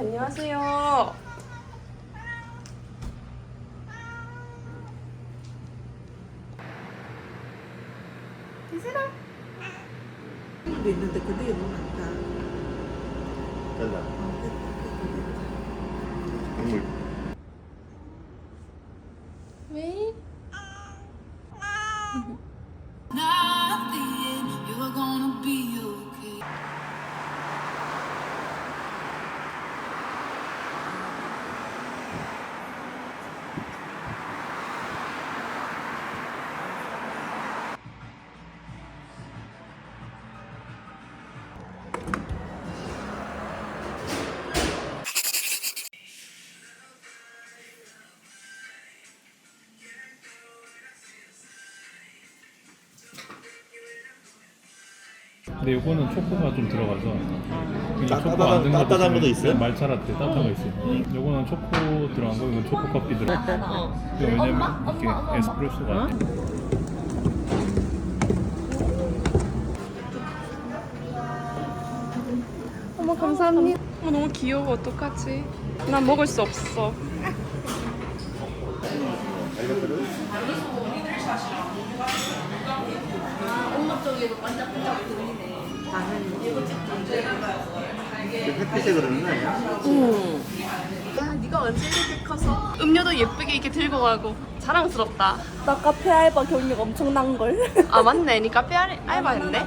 안녕하세요. 도 있는데 그게 너무 많다. 됐나? 어, 됐다. 됐다. 국물. 근데 요거는 초코가 좀 들어가서 이게 따- 초코 따뜻한- 안든 것도 따뜻한 것도 있어요. 네, 말차 라떼 따뜻한 거 있어요. 요거는 초코 들어간 거, 이건 초코 커피 들어간 거. 이거 왜냐면 이렇게 에스프레소가. 어머 감사합니다. 어머 너무 귀여워. 어떡하지? 난 먹을 수 없어. 햇빛에 그러는 거 아니야? 야, 네가 언제 이렇게 커서 음료도 예쁘게 이렇게 들고 가고 자랑스럽다. 나 카페 알바 경력 엄청난 걸. 아 맞네. 니 카페 알, 알바 했네.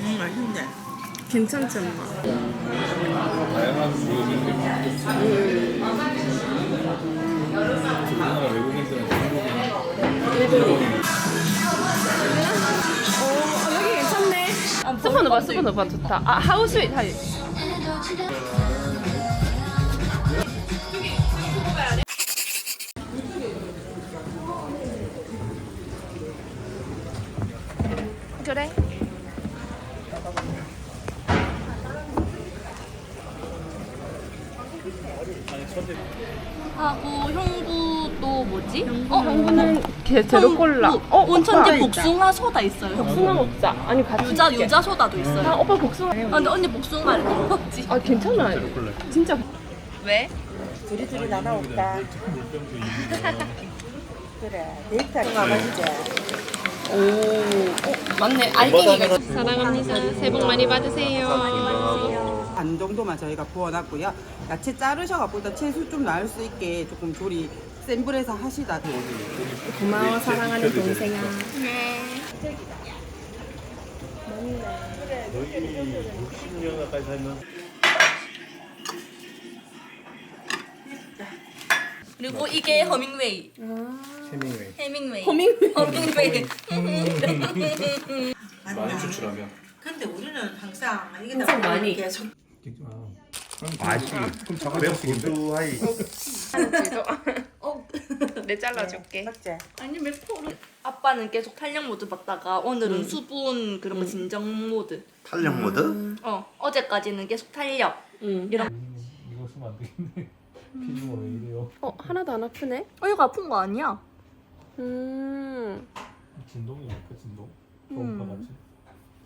음, 맛있네. 괜찮지 엄마. 다양한 주요들이 우리나라 외국인들은 중국인 어 여기 괜찮네. 스푼 오빠 좋다. 아 하우 스윗 하이. 제로 콜라. 어, 온천지 복숭아 소다 있어요. 복숭아 먹자. 아니 같이. 유자 먹게. 유자 소다도 있어요. 아 오빠 복숭아. 아, 근데 언니 복숭아를 못 먹지. 아 괜찮아. 진짜. 왜? 둘이 둘이? 물병도 있는 그래. 데이트가 맛있지? 오, 어, 맞네. 알갱이가 사랑합니다. 새해 복 많이 받으세요. 반 정도만 저희가 부어놨고요. 야채 자르셔갖고 일단 채수 좀 나을 수 있게 조금 조리 센 불에서 하시다. 고마워 사랑하는 동생아. 거의 60년 가까이 살면 그리고 이게 허밍웨이. 해밍웨이. 해밍웨이. 허밍웨이. 허밍웨이. 많이 추출하면. 근데 우리는 항상 이게 항상 많이. 계속 맛이 매우 고소하이 어, 내 잘라줄게. 맞지? 아니 맥포를. 아빠는 계속 탄력 모드 받다가 오늘은 수분 그런 거 진정 모드. 탄력 모드? 어 어제까지는 계속 탄력. 응. 이런. 이거 쓰면 안 되겠네. 피부가 왜 이래요? 어 하나도 안 아프네. 어 이거 아픈 거 아니야? 음. 진동이니까 진동. 음. 저음파 같이.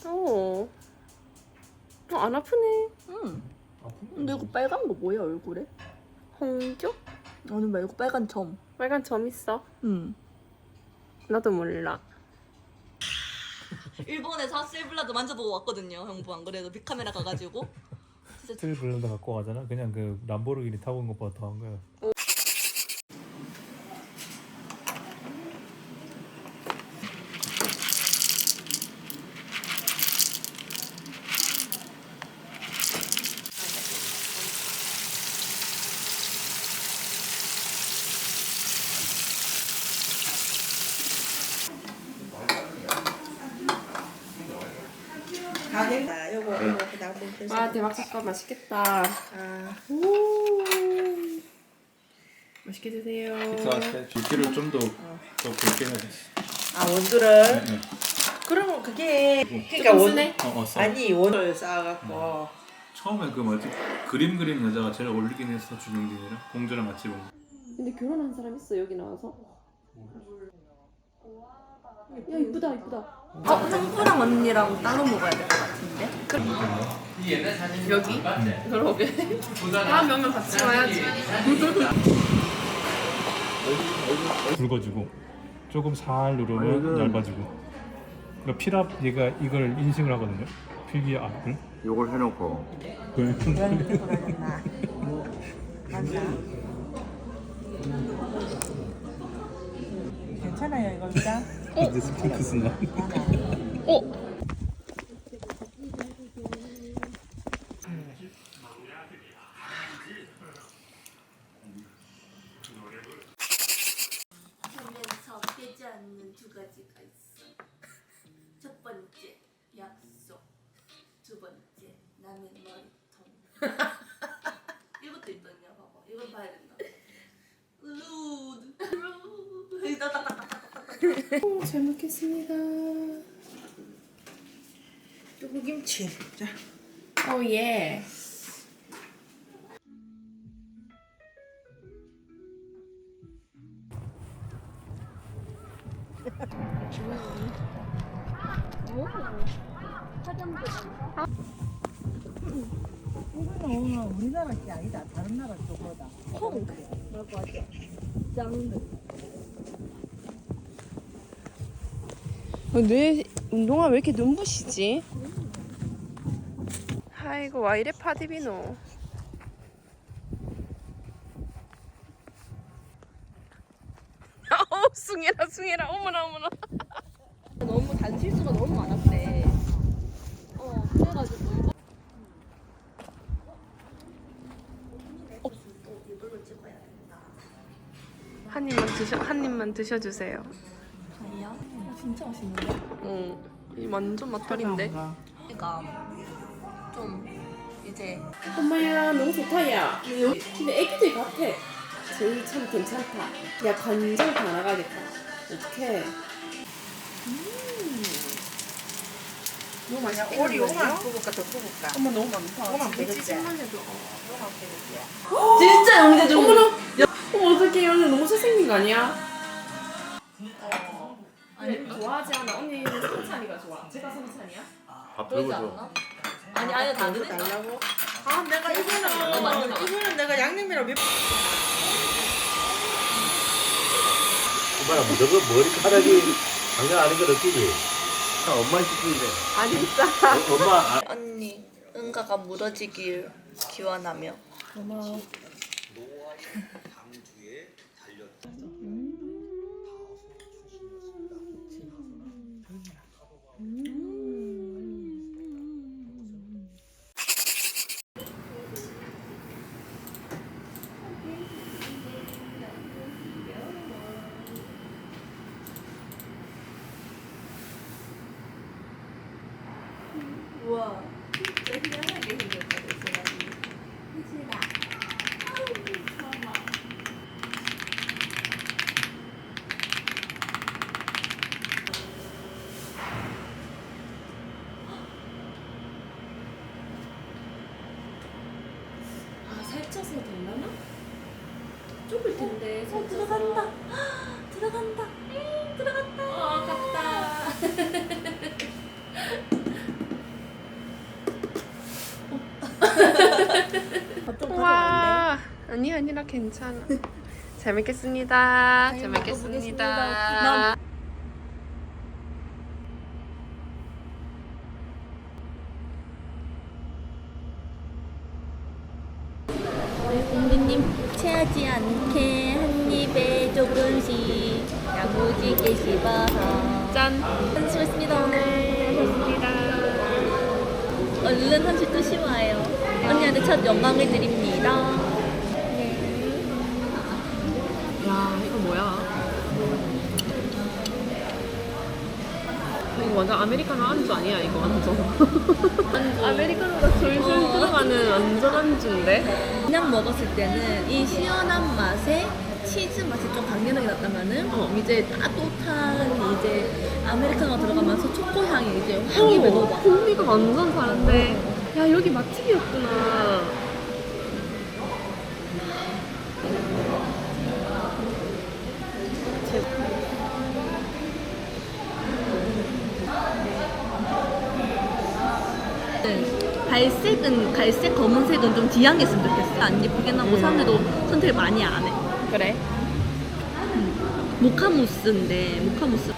어. 어, 안 아프네. 응. 근데 이거 빨간 거 뭐야 얼굴에? 홍조? 아니 말고 빨간 점. 빨간 점 있어. 응. 나도 몰라. 일본에서 셀블라도 만져보고 왔거든요. 형부 안 그래도 빅카메라 가가지고. 스틸 블렌더 갖고 가잖아. 그냥 그 람보르기니 타고 온 것보다 더한 거야. 다 됐다. 요거 요거 그다음 좀와 대박 사건 맛있겠다. 아, 오. 맛있게 드세요. 때 줄기를 좀더 더 굵게 해야 돼. 아 원두를 네. 그러면 그게 그러니까 조금 원 쓰네. 어, 어, 써. 아니 원을 쌓아갖고 처음에 그 뭐지 그림 그리는 여자가 제일 어울리긴 했어 주경진이랑 공주랑 같이 본 거. 근데 결혼한 사람 있어 여기 나와서? 야 이쁘다 이쁘다. 어, 짱구랑 언니랑 따로 먹어야 될 것 같은데? 여기? 그러게. 다음 명면 같이 와야지. 굵어지고 조금 살 누르면 얇아지고 그러니까 필압 얘가 이걸 인식을 하거든요 필기 앞을 요걸 해놓고 그 괜찮아요 이거 일단. 이제 스핑크스 나 어? 먹겠습니다. 두부김치. 자. 오 예. 이거는 우리나라 게 아니다. 다른 나라 쪽보다. 뇌 운동화 왜 이렇게 눈부시지? 아이고 와 이래 파디비노. 어우 숭해라 숭해라 어머나 어머나. 너무 단실수가 너무 많았대. 어 그래가지고 된다. 한 입만 드셔 한 입만 드셔주세요. 진짜 맛있는데? 어, 이 완전 맛돌인데. 그러니까 좀 이제 엄마야 너무 좋다 야. 근데 애기들 같아. 제일 참 괜찮다. 야 간장 다 나가겠다. 어떡해. 너무 맛있어. 오리 요거만 구울까 더 구울까? 어머 너무 많다. 요거만 되겠지. 진짜 영재 중 어머나. 어머 어떡해 언니 너무 잘생긴 거 아니야? 아니 좋아하지 않아. 언니는 성찬이가 좋아. 제가 성찬이야? 밥 그러지 들고 않나? 아니 아니 다르네. 달라고? 아 내가 이거는. 이거는 내가 양념이랑 몇 엄마야 무조건 머리카락이 장난 아닌 거 느끼지? 엄마 시키는데 아니 진짜. 엄마 아, 언니 응가가 무너지길 기원하며. 고마워. 우와. 진짜 희한하게 생겼다 이 사람이. 혜진아. 아 살쪄서 되려나? 텐데. 어 들어간다. 들어간다. 음, 들어갔다. 아 아깝다. 와 아니 아니라 괜찮아. 잘 먹겠습니다. 잘 먹겠습니다. 공주님 체하지 않게 한 입에 조금씩 야무지게 씹어서. 짠. 수고했습니다. 오늘 얼른 한식 드시고 와요. 언니한테 첫 영광을 드립니다. 야 이거 뭐야? 이거 완전 아메리카노 안주 아니야 이거 완전. 아메리카노가 졸졸 들어가는 완전 안주인데. 그냥 먹었을 때는 이 시원한 맛에 치즈 맛이 좀 강렬하게 났다면은 어. 이제 따뜻한 이제 아메리카노가 들어가면서 초코 향이 이제 확 입에 어, 녹아 풍미가 완전 다른데. 야 여기 맛집이었구나. 갈색은 갈색 검은색은 좀 지양했으면 좋겠어. 안 예쁘게 나고 사람들도 선택을 많이 안 해. 그래. 모카무스인데 모카무스.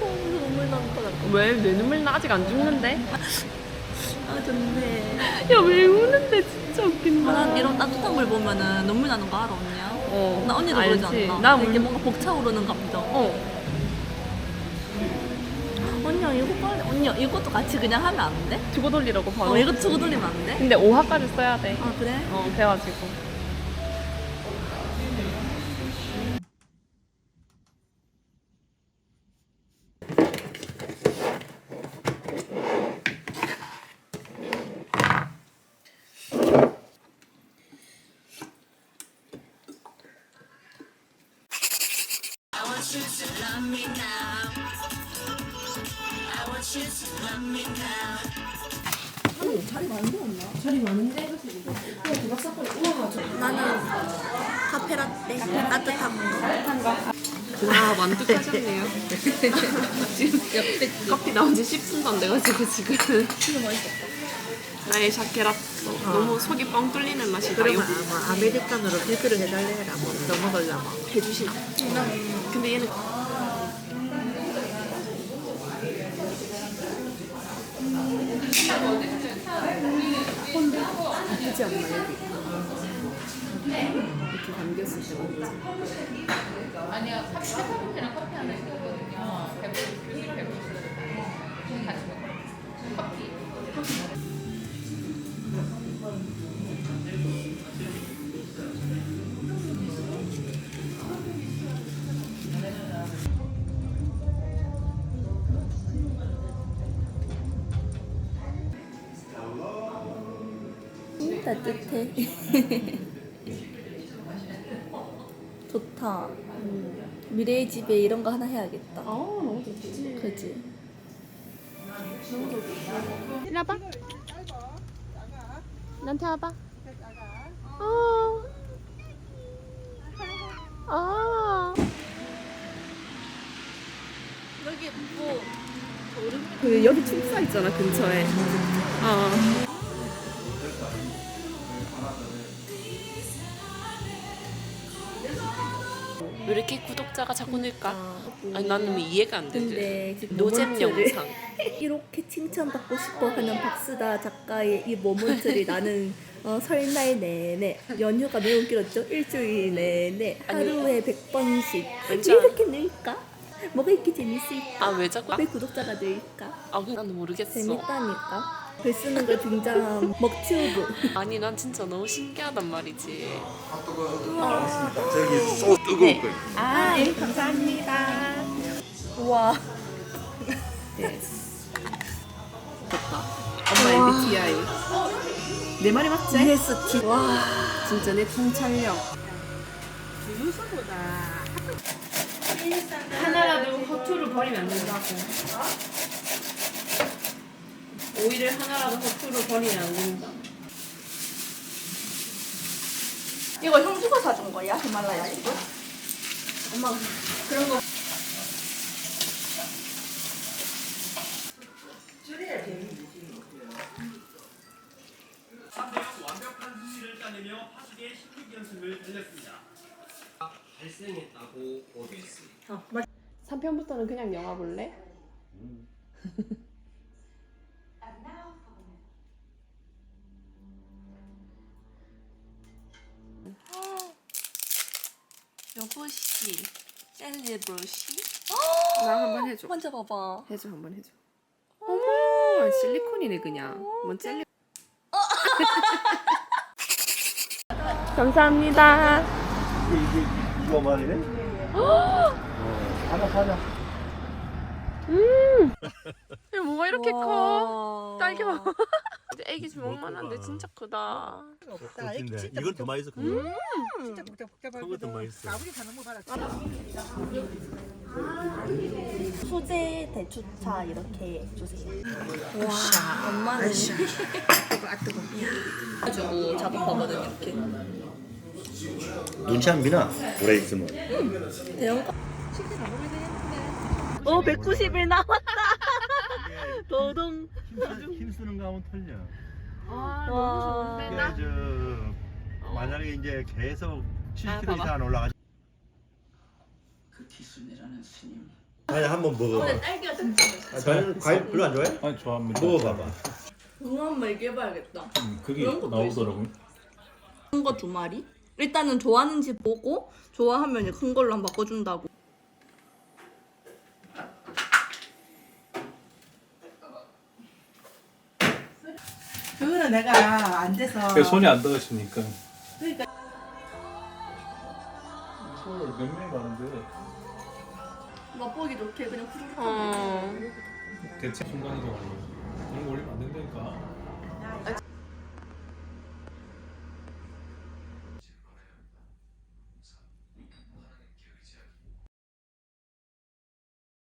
어, 눈물 난다. 왜? 내 눈물 나 아직 안 죽는데? 아 좋네. 야 왜 우는데 진짜 웃긴다. 난 이런 따뜻한 물 보면은 눈물 나는 거 알아 언니야? 어. 나 언니도 알지. 그러지 않나? 나 이게 울- 뭔가 벅차오르는 감정. 어. 언니야 이것도 같이 그냥 하면 안 돼? 주고 돌리라고 바로. 어 이거 주고 돌리면 안 돼? 근데 5화까지 써야 돼. 아 그래? 어, 돼가지고. 나는 카페라떼 따뜻한 거. 와, 만족하셨네요. 지금 커피 나온 지 10분도 안 돼가지고 지금. 진짜 맛있었다. 나의 샤케라또. 너무 속이 뻥 뚫리는 맛이다. 그러면 아마 아메리카노로 필크를 해달래 해라 뭐 넘어가려면 해주실 근데 얘는 아프지 않나 여기 이렇게 감겼을 때 맞지? 따뜻해. 좋다. 미래의 집에 이런 거 하나 해야겠다. 아 너무 좋지 그지? 이리 와봐 나한테 와봐 어. 아. 여기 뭐 그 여기 축사 있잖아 근처에 어. 구독자가 자꾸 늘까? 아니 나는 이해가 안 되지 지금 노잼 영상 이렇게 칭찬받고 싶어 하는 박수다 작가의 이 모먼트를 나는 어, 설날 내내 연휴가 매우 길었죠 일주일 내내 하루에 100번씩 왠지 왜 이렇게 늘까? 뭐가 이렇게 재밌을까? 아왜 자꾸 왜 구독자가 늘까? 아 그- 나는 모르겠어 재밌다니까 글 쓰는 걸 등장 먹튜브 아니 난 진짜 너무 신기하단 말이지 저기 소 뜨거울 거야. 아, 네, 감사합니다. 우와. 좋다 엄마 MBTI 내 말이 맞지? EST. 와. 진짜 내 통찰력 하나라도 허투루 버리면 안 된다고 오이를 하나라도 허투루 버리면 안 된다 이거 형주가 사준 거야? 히말라야 이거? 엄마 그런 거. 발생했다고 보도했습니다. 3편부터는 그냥 영화 볼래? 여보씨. 셀리브로시? 나 한번 해줘 만져봐봐. 해줘 한번 해줘 어머 실리콘이네 그냥 뭔 젤리 감사합니다 이게 이게 이거 말이네. 어, 하나 사자. 이거 뭐가 이렇게 커 커? 딸기 봐 애기 지금 먹만한데 진짜 크다 근데 이건 더 맛있어. 음. 진짜 복잡복잡하거든. 더 맛있어. 수제 대추차 이렇게 주세요. 와, 엄마는 가지고 작업하거든 이렇게. 눈치 안 비나? 오래 있으면. 대형. 어, 190일 남았다. 도동. 힘, 힘 쓰는 거 하면 털려. 와. 이게 저 만약에 이제 계속 70kg 봐봐. 이상 올라가. 그 기순이라는 스님. 아니 한번 먹어봐. 딸기가 진짜 아, 저는 과일 별로 안 좋아해? 아니 좋아합니다. 먹어봐봐. 그거 한번 얘기해봐야겠다. 음, 그게 그런 것도 나오더라고요. 큰 거 두 마리? 일단은 좋아하는지 보고 좋아하면 큰 걸로 한번 바꿔준다고. 그거는 내가 앉아서 그 손이 안 닿으시니까. 그러니까. 서울 몇 명이 가는데 맛보기 좋게 그냥 후루룩 어. 대체 순간이동 하려고. 이거 올리면 안 된다니까.